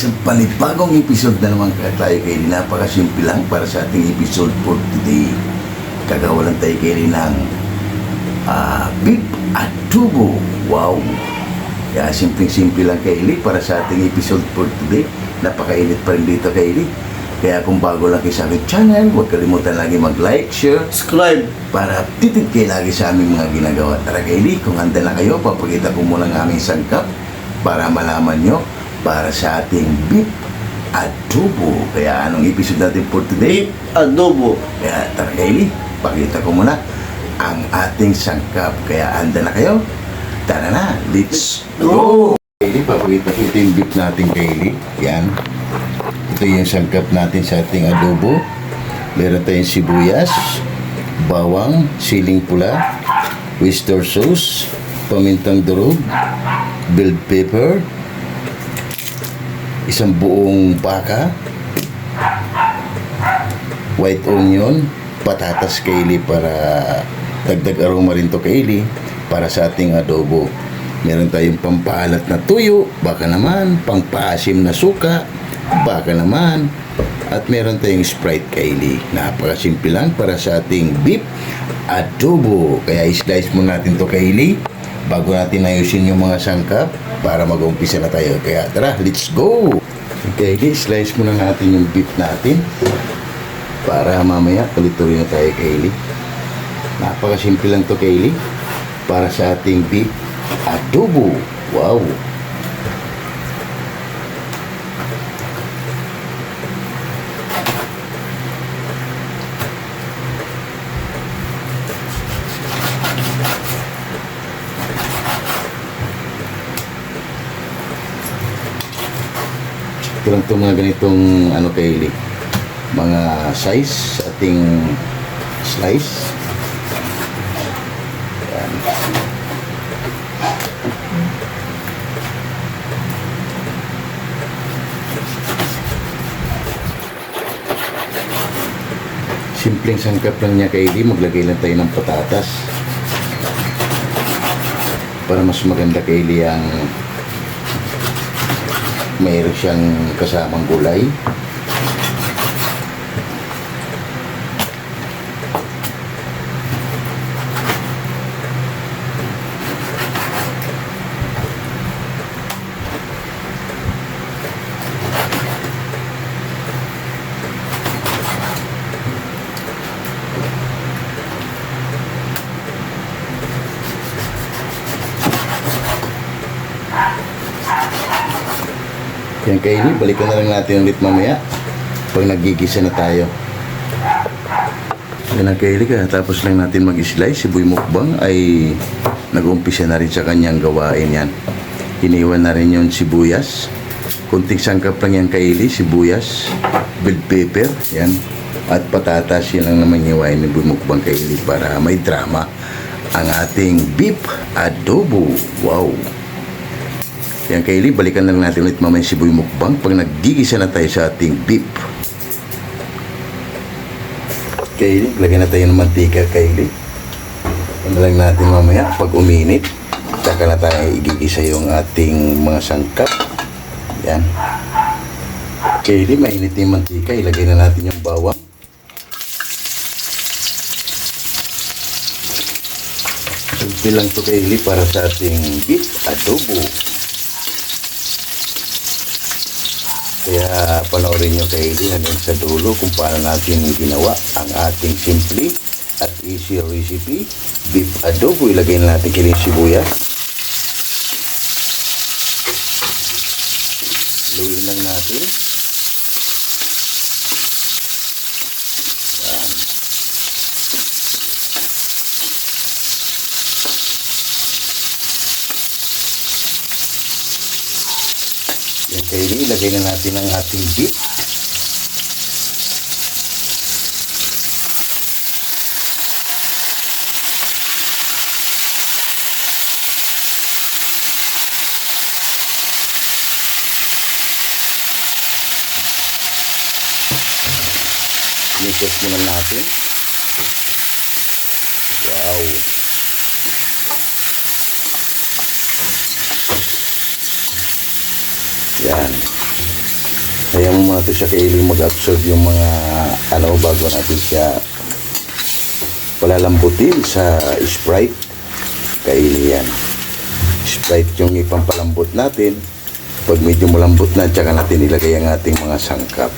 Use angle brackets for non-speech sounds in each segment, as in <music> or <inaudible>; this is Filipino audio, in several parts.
isang panibagong episode na naman tayo kay Napakasimple lang para sa ating episode for today. Gagawa lang tayo kay ng ah, beef adobo. Wow! Kaya simpleng-simple lang kay para sa ating episode for today. Napakainit pa rin dito kay Kaya kung bago lang kayo sa aking channel, huwag kalimutan lagi mag-like, share, Subscribe. para updated kayo lagi sa aming mga ginagawa. Tara Kaylee, kung handa na kayo, papakita ko muna ang aming sangkap para malaman nyo para sa ating beef adobo. Kaya anong episode natin for today? Adobo. Kaya tara Kaylee, pakita ko muna ang ating sangkap. Kaya handa na kayo? Tara na, let's go! Kaylee, papakita ko ito yung beef natin Kaylee. Yan. Ito yung sangkap natin sa ating adobo. Meron tayong sibuyas, bawang, siling pula, oyster sauce, pamintang durog, bell pepper, isang buong baka, white onion, patatas kaili para dagdag aroma rin to kaili para sa ating adobo. Meron tayong pampalat na tuyo, baka naman, pangpaasim na suka, baka naman, at meron tayong Sprite kaili. Napakasimple lang para sa ating beef adobo. Kaya i-slice mo natin to kaili bago natin ayusin yung mga sangkap para mag-umpisa na tayo. Kaya tara, let's go! Kaili, slice muna natin yung beef natin para mamaya tuloy-tuloy na tayo Kaili. Napakasimple lang to Kaili para sa ating beef adobo. Wow! Ito lang itong mga ganitong ano Kaili mga size ating slice. Yan. Simpleng sangkap lang niya kay Eddie, maglagay lang tayo ng patatas. Para mas maganda kay Eddie ang mayroon siyang kasamang gulay. Yan kay Ini, balikan na lang natin ulit mamaya pag nagigisa na tayo. Yan ang kaili ka, tapos lang natin mag-slice. Si Boy Mukbang ay nag-umpisa na rin sa kanyang gawain yan. Iniwan na rin yung sibuyas. Kunting sangkap lang yan kaili, sibuyas, bell pepper, yan. At patatas, yan lang naman yung ni Boy Mukbang kaili para may drama ang ating beef adobo. Wow! Yan Kaylee, balikan lang natin ulit mamaya si Boy Mukbang pag naggigisa na tayo sa ating beef. Kaylee, lagyan na tayo ng mantika Kaylee. Ano lang natin mamaya pag uminit. Saka na tayo igigisa yung ating mga sangkap. Yan. Kaylee, mainit yung mantika. Ilagay na natin yung bawang. Simple lang to Kaylee para sa ating beef adobo. Kaya panoorin nyo kay hanggang sa dulo kung paano natin ginawa ang ating simple at easy recipe. Beef adobo, ilagay na natin kiling sibuyas. Luin lang natin. Yan. Yan kay Eli, ilagay na natin ang ating beef. Mixes muna natin. Wow. Yan. Lagyan mo muna ito siya kailing mag-absorb yung mga ano bago natin siya palalambutin sa Sprite. Kaili yan. Sprite yung ipampalambot natin. Pag medyo malambot na, tsaka natin ilagay ang ating mga sangkap.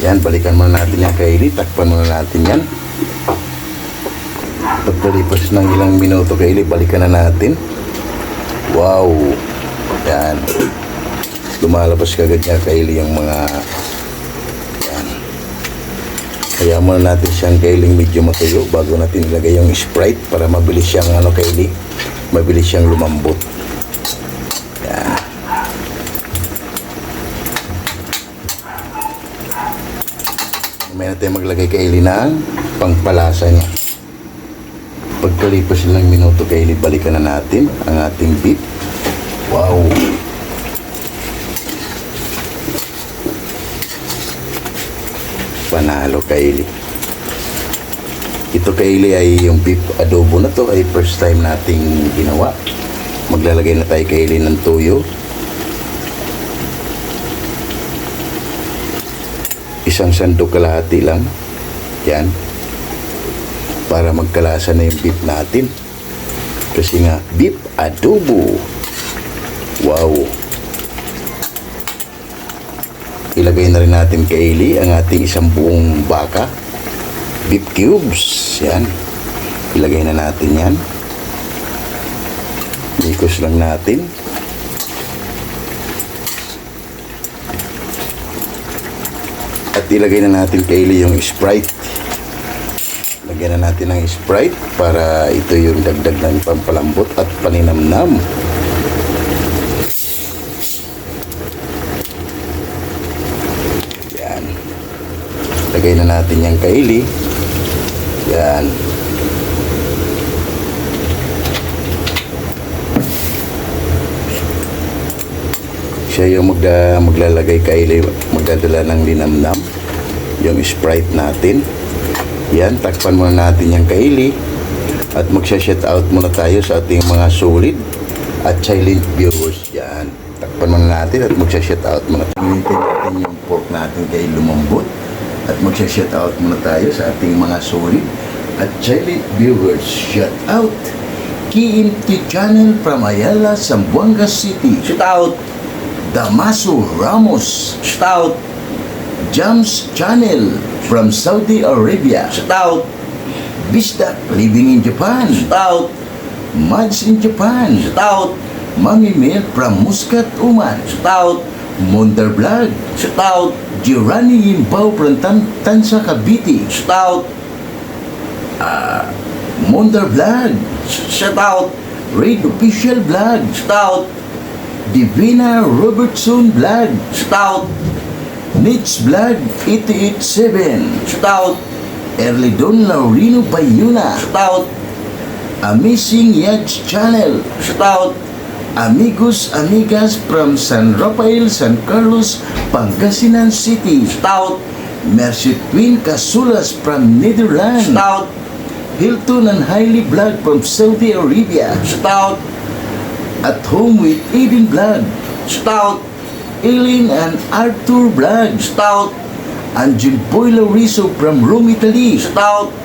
Yan, balikan muna natin yan kaili. Takpan muna natin yan. Pagkalipas ng ilang minuto kaili, balikan na natin. Wow! Yan. Lumalabas kagad niya kaili yung mga yan. Kaya muna natin siyang kailing medyo matuyo bago natin ilagay yung Sprite para mabilis siyang ano kaili, mabilis siyang lumambot. Yan. May natin maglagay kaili ng pangpalasa niya. Pagkalipas ng minuto kaili, balikan na natin ang ating beef. Wow! Panalo kaili. Ito kaili ay yung beef adobo na to ay first time nating ginawa. Maglalagay na tayo kaili ng tuyo. Isang sandok kalahati lang. Yan. Para magkalasa na yung beef natin. Kasi nga, beef adobo. Wow. Ilagay na rin natin kay Eli ang ating isang buong baka. Beef cubes. Yan. Ilagay na natin yan. Ikos lang natin. At ilagay na natin kay Eli yung Sprite. Lagyan na natin ng Sprite para ito yung dagdag ng pampalambot at paninamnam. Lagay na natin yung kaili. Yan. Siya yung magda, maglalagay kaili, magdadala ng linamnam. Yung Sprite natin. Yan, takpan muna natin yung kaili. At magsha-shout out muna tayo sa ating mga solid at silent viewers. Yan. Takpan muna natin at magsha-shout out muna. Pinitin natin yung pork natin kay lumambot. At magsha-shout out muna tayo sa ating mga solid at silent viewers. Shout out! KMT Channel from Ayala, Zamboanga City. Shout out! Damaso Ramos. Shout out! Jams Channel from Saudi Arabia. Shout out! Bisdak living in Japan. Shout out! Mads in Japan. Shout out! Mami Mel from Muscat, Oman. Shout out! Monder Vlog. Shout out! Girani Yimbaw from Tan Tansa, Cavite. Shout out! Ah, Monder Vlog. Shout out! Raid Official Vlog. Shout out! Divina Robertson Vlog. Shout out! Nits Vlog 887. Shout out! Erlidon Laurino Bayuna. Shout out! Amazing Yachts Channel. Shout out! Amigos, amigas from San Rafael, San Carlos, Pangasinan City. Shout out! Mercy Twin Casulas from Netherlands. Shout out! Hilton and Hailey Vlog from Saudi Arabia. Shout out! At Home with Eden Vlog. Shout out! Eileen and Arthur Vlog. Shout out! And Jimboy Lauriso from Rome, Italy. Shout out!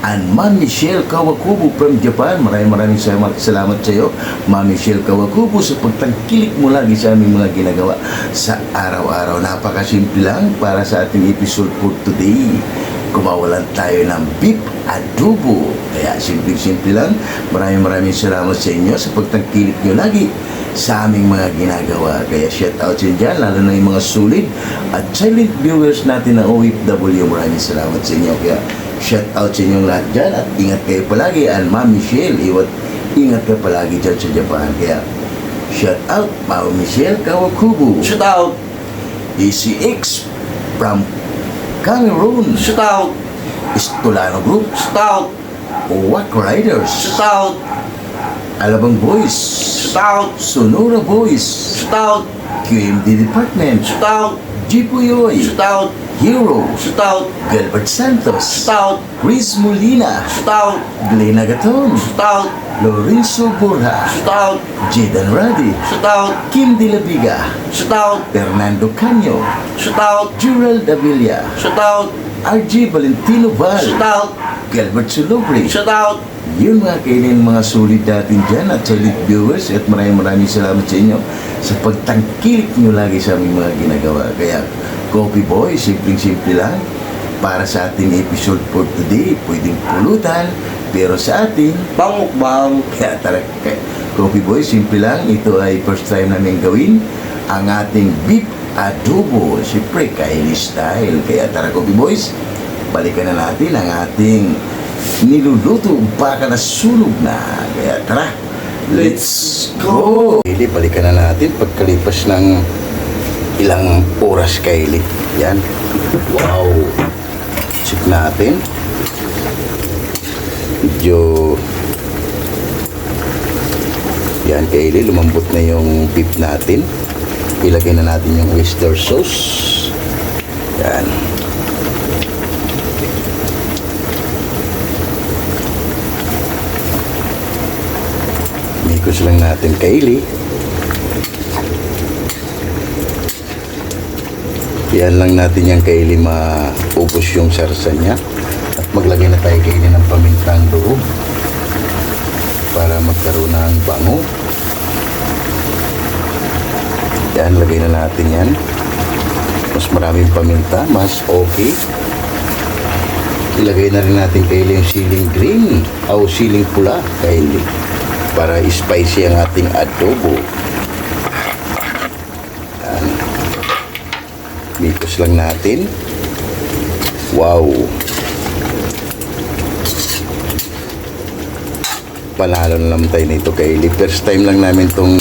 And Ma'am Michelle Kawakubo from Japan. Maraming maraming salamat, salamat sa iyo, Ma'am Michelle Kawakubo, sa pagtangkilik mo lagi sa aming mga ginagawa sa araw-araw. Napakasimple lang para sa ating episode for today. Kumawalan tayo ng beef adobo. Kaya simple-simple lang. Maraming maraming salamat sa inyo sa pagtangkilik nyo lagi sa aming mga ginagawa. Kaya shout out sa dyan, lalo na yung mga sulit at silent viewers natin ng OFW. Maraming salamat sa inyo. Kaya shout out sa inyong lahat dyan at ingat kayo palagi. And Ma'am Michelle, iwat, ingat ka palagi dyan sa Japan. Kaya shout out, Ma'am Michelle Kawakubo. Shout out, ECX from Cameroon. Shout out, Estolano Group. Shout out, Wack Riders. Shout out, Alabang Boys. Shout out, Sonora Boys. Shout out, QMD Department. Shout out, Jipuyoy. Stout. Hero. Stout. Gilbert Santos. Stout. Chris Molina. Stout. Glenn Agaton. Stout. Lorenzo Borja. Stout. Jidan Radi. Stout. Kim De La Viga. Stout. Fernando Canyo. Stout. Gerald Davila. Stout. RG Valentino Val. Stout. Gilbert Sulubre. Stout. Yun mga kainin mga solid natin dyan at solid viewers at maraming maraming salamat sa inyo sa pagtangkilik nyo lagi sa aming mga ginagawa. Kaya Coffee Boy, simpleng-simple lang para sa ating episode for today. Pwedeng pulutan, pero sa atin, Pangmukbang. <laughs> kaya talaga, Coffee Boy, simple lang. Ito ay first time namin gawin ang ating beef adobo. Siyempre, Kylie style. Kaya tara, Coffee Boys, balikan na natin ang ating niluluto baka na sunog na. Kaya tara, let's go! Kylie, balikan na natin pagkalipas ng ilang oras, Kylie. Yan. Wow! Check natin. Medyo yan, Kylie, lumambot na yung beef natin. Ilagay na natin yung oyster sauce. Yan. Mikos lang natin, Kylie. Yan lang natin yan, Kylie, maubos yung sarsa niya. At maglagay na tayo, Kylie, ng pamintang loob para magkaroon ng bango. Yan, lagay na natin yan. Mas maraming paminta, mas okay. Ilagay na rin natin kaili yung siling green o siling pula kaili para spicy ang ating adobo. Mikos lang natin. Wow! panalo na naman tayo nito Kylie. First time lang namin tong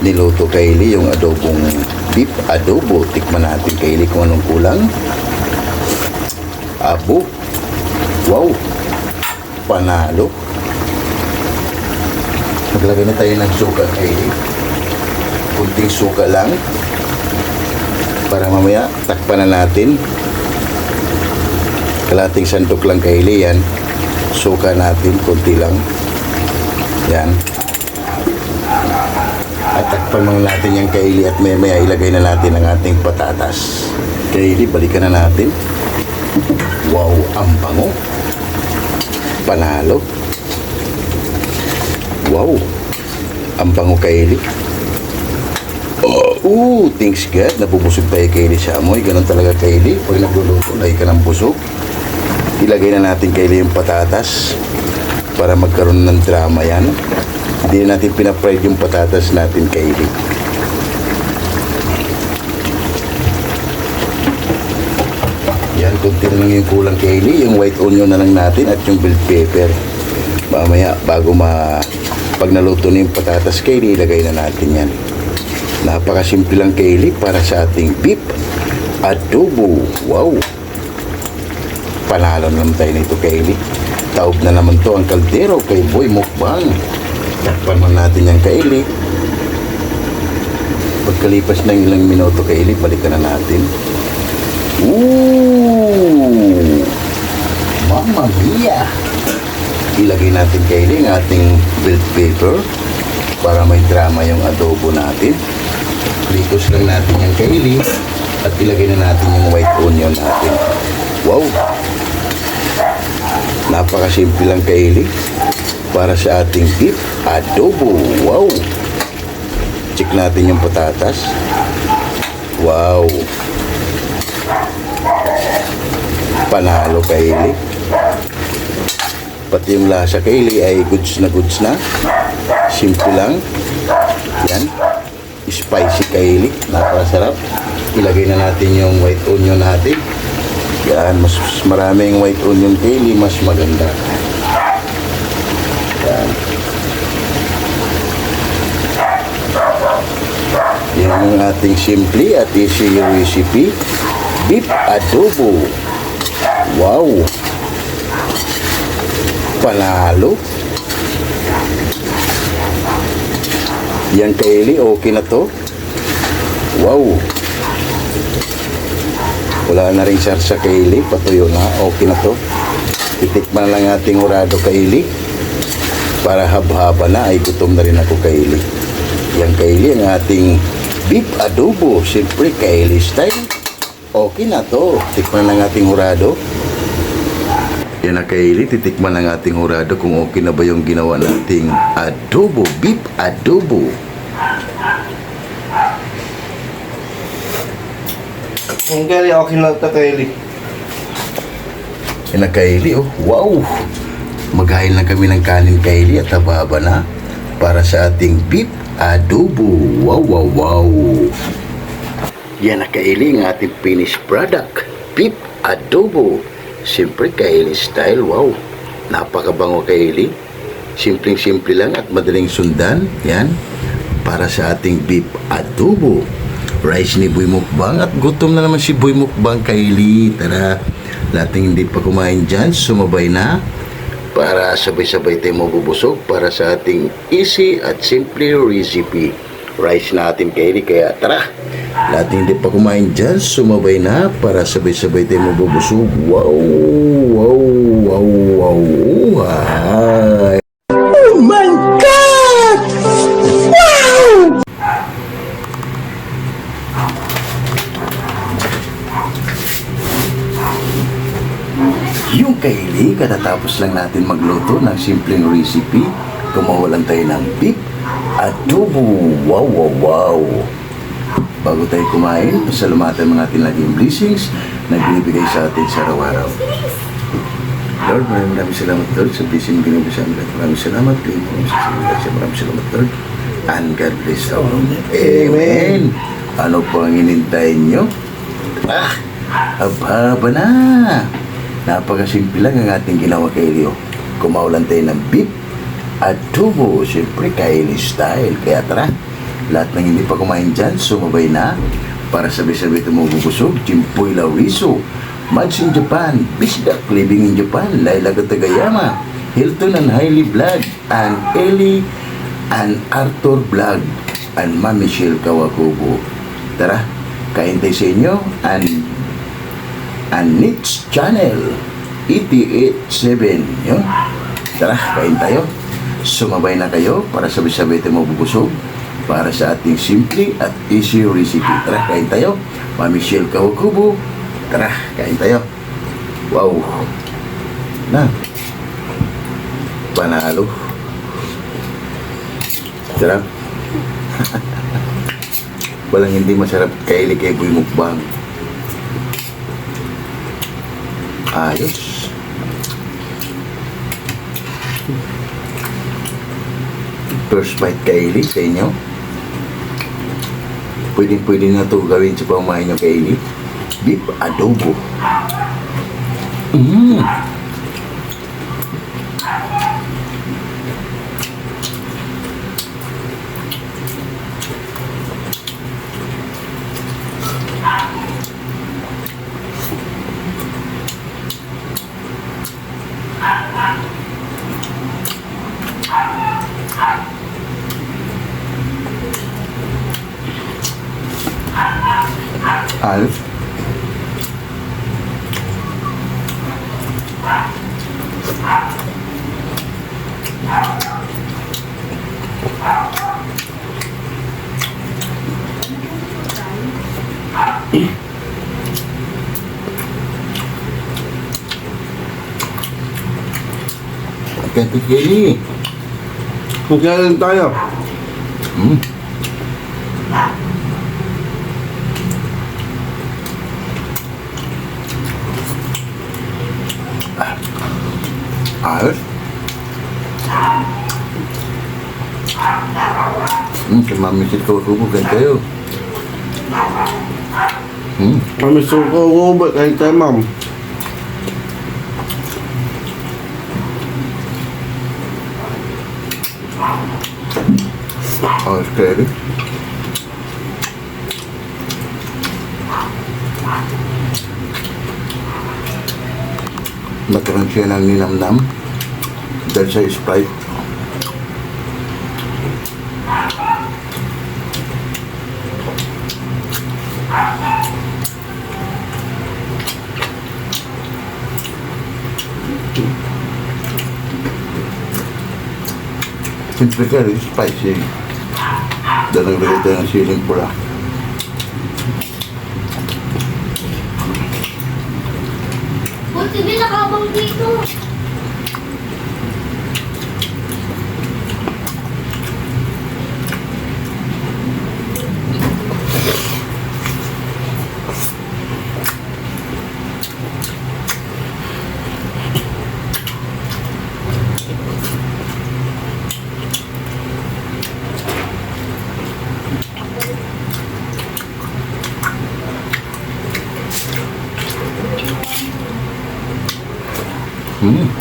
niluto Kylie, yung adobong beef adobo. Tikman natin Kylie kung anong kulang. Abo. Wow. Panalo. Maglagay na tayo ng suka Kylie. Kunting suka lang. Para mamaya takpan na natin. Kalating sandok lang Kylie yan. Suka natin, kunti lang. Yan. At takpan muna natin yung kaili at may maya ilagay na natin ang ating patatas. Kaili, balikan na natin. Wow, ang bango. Panalo. Wow. Ang bango kaili. Oh, ooh, thanks God. Nabubusog tayo kaili sa amoy. Ganun talaga kaili. Pag nagluluto, lagi ka ng busog. Ilagay na natin kaili yung patatas para magkaroon ng drama yan. Hindi na natin pinapride yung patatas natin kaili. Yan, kunti na lang yung kulang kaili. Yung white onion na lang natin at yung bell pepper. Mamaya, bago ma... Pag naluto na yung patatas kaili, ilagay na natin yan. Napakasimple lang kaili para sa ating beef adobo. Wow! Panalo naman tayo nito kaili. Taob na naman to ang kaldero kay Boy Mukbang. Takpan man natin yung kaili. Pagkalipas ng ilang minuto kaili, balikan na natin. Ooh! Mamma mia! Ilagay natin kaili ang ating bell pepper para may drama yung adobo natin. Likos lang natin yung kaili at ilagay na natin yung white onion natin. Wow! Napakasimple lang kaili para sa ating beef adobo. Wow! Check natin yung patatas. Wow! Panalo kaili. Pati yung lasa kaili ay goods na goods na. Simple lang. Yan. Spicy kaili. Napakasarap. Ilagay na natin yung white onion natin. Yan, mas maraming white onion kaili, mas maganda. Yan. Yan ang ating simple at easy recipe. Beef adobo. Wow! Panalo. Yan kaili, okay na to. Wow! Wala na rin sarsa kaili, patuyo na, okay na to. Titikman lang ating urado kaili. Para habhaba na ay gutom na rin ako kaili. Yang kaili ang ating beef adobo. Siyempre kaili style. Okay na to. Tikman lang ating hurado. Yan na kaili, titikman lang ating hurado kung okay na ba yung ginawa nating adobo, beef adobo. Ang gali, okay lang ito Kylie. Yan na kaili, oh. Wow! Maghahil na kami ng kanin kaili at hababa na para sa ating beef adobo. Wow, wow, wow! Yan na kaili ang ating finished product. Beef adobo. Siyempre kaili style. Wow! Napakabango kaili. Simpleng-simple lang at madaling sundan. Yan. Para sa ating beef adobo. Rice ni Boy Mukbang at gutom na naman si Boy Mukbang kaili. Tara, lating hindi pa kumain dyan, sumabay na para sabay-sabay tayo mabubusog para sa ating easy at simple recipe. Rice natin kaili, kaya tara, lating hindi pa kumain dyan, sumabay na para sabay-sabay tayo mabubusog. Wow, wow, wow, wow, wow. Yung kaili, katatapos lang natin magluto ng simpleng recipe, kumawalan tayo ng beef adobo. Wow, wow, wow. Bago tayo kumain, pasalamatan mga ating laging blessings na binibigay sa atin sa araw-araw. Lord, maraming maraming salamat, Lord, sa blessing na binibigay sa amin. Maraming salamat, Lord, maraming salamat, maraming salamat, Lord. And God bless all. Amen. Ano po ang inintay nyo? Ah, haba na. Napakasimple lang ang ating ginawa kay Leo. Kumaulan tayo ng beef at tubo. Siyempre, Kylie style. Kaya tara, lahat ng hindi pa kumain dyan, sumabay na para sabay-sabay ito mabubusog. Jimpoy Lauriso, Mads in Japan, Bisdak living in Japan, Laila Tagayama, Hilton and Hailey Vlog, and Ellie and Arthur Vlog, and Ma'am Michelle Kawakubo. Tara, kain tayo sa inyo, and and Nits Channel 887 yun tara kain tayo sumabay na kayo para sabay-sabay tayo mabubusog para sa ating simple at easy recipe. Tara kain tayo. Mami Michelle Kawakubo tara kain tayo. Wow. Na. Panalo. Sarap <laughs> walang hindi masarap kaili kay Boy Mukbang. Ayos. First bite kaili sa inyo. Pwedeng pwede na ito gawin sa pamahay nyo kaili. Beef adobo. Mm. Ayos. Ganti kaili. Magkain tayo. Mm. Ayos. Hmm, kay Mami Sid ko subo gan kayo. Hmm, Kami suko ko ba kain tayo ma'am? natin. Nagkaroon siya ng ninamnam dahil sa Sprite. It's very spicy. Naglagay tayo ng siling pula. Hmm.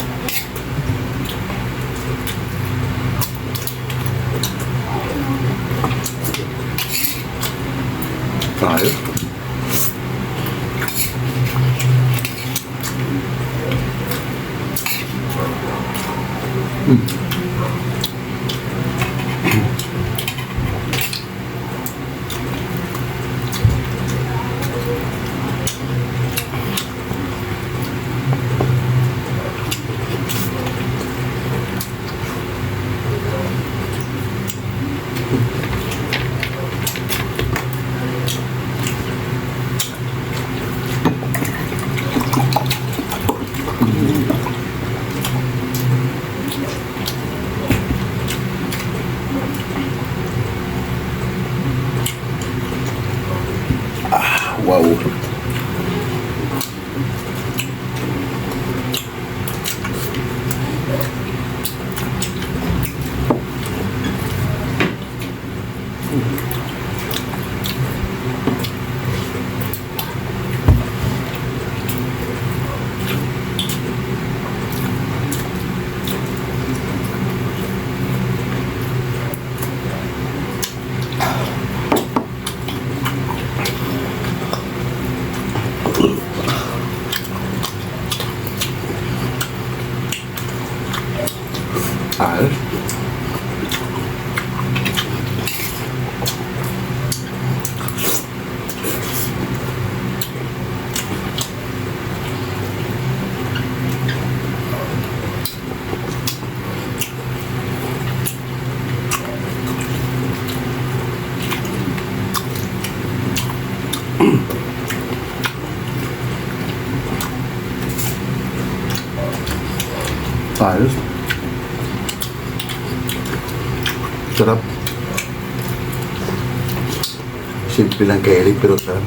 Simple lang kay Eric pero sarap.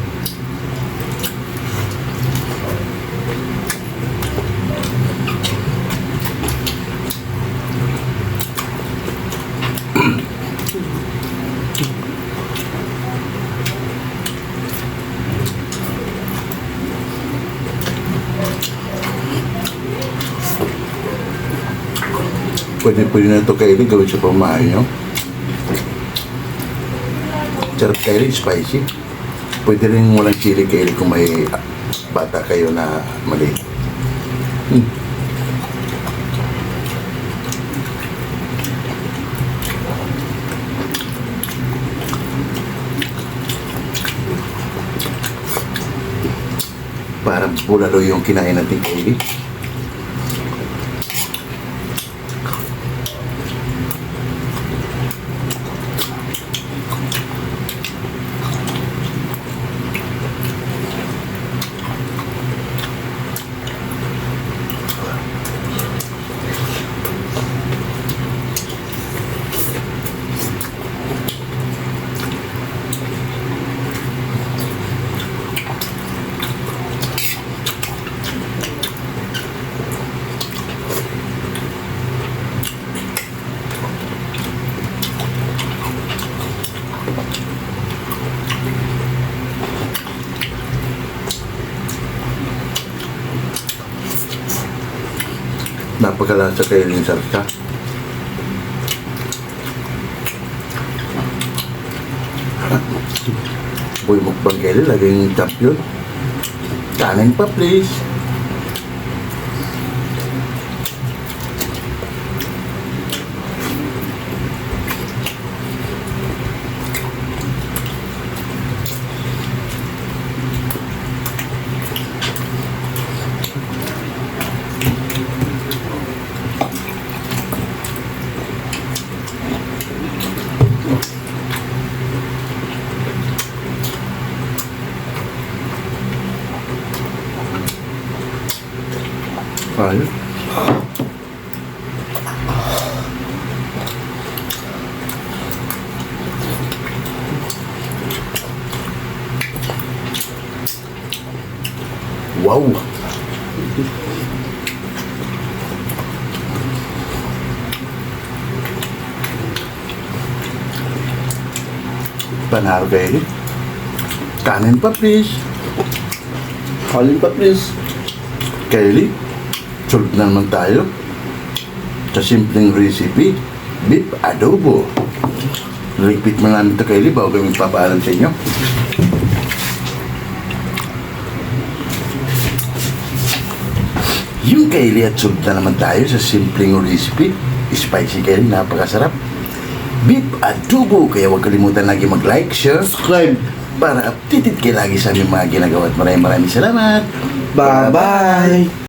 Pwede pwede na ito kay Eric gawin sa pamahay nyo. Sarap kay Eric, spicy. Pwede rin walang chili Eric kung may bata kayo na mali. Hmm. Parang bulalo yung kinain natin kay Eric. Napakalasa kayo ng sarsa. Boy mukbang kayo, laging champion. Kanin pa, please. Ayos. Wow! Panaro kayo. Kanin pa please. Kanin pa please. Kylie, sunod na naman tayo sa simpleng recipe, beef adobo. Repeat mo namin ito, Kylie, bago kami papaalam sa inyo. Yung Kylie at sunod na naman tayo sa simpleng recipe, spicy Kylie, napakasarap. Beef adobo, kaya huwag kalimutan lagi mag-like, share, Subscribe. para updated kayo lagi sa aming mga ginagawa at maraming maraming salamat. Bye-bye.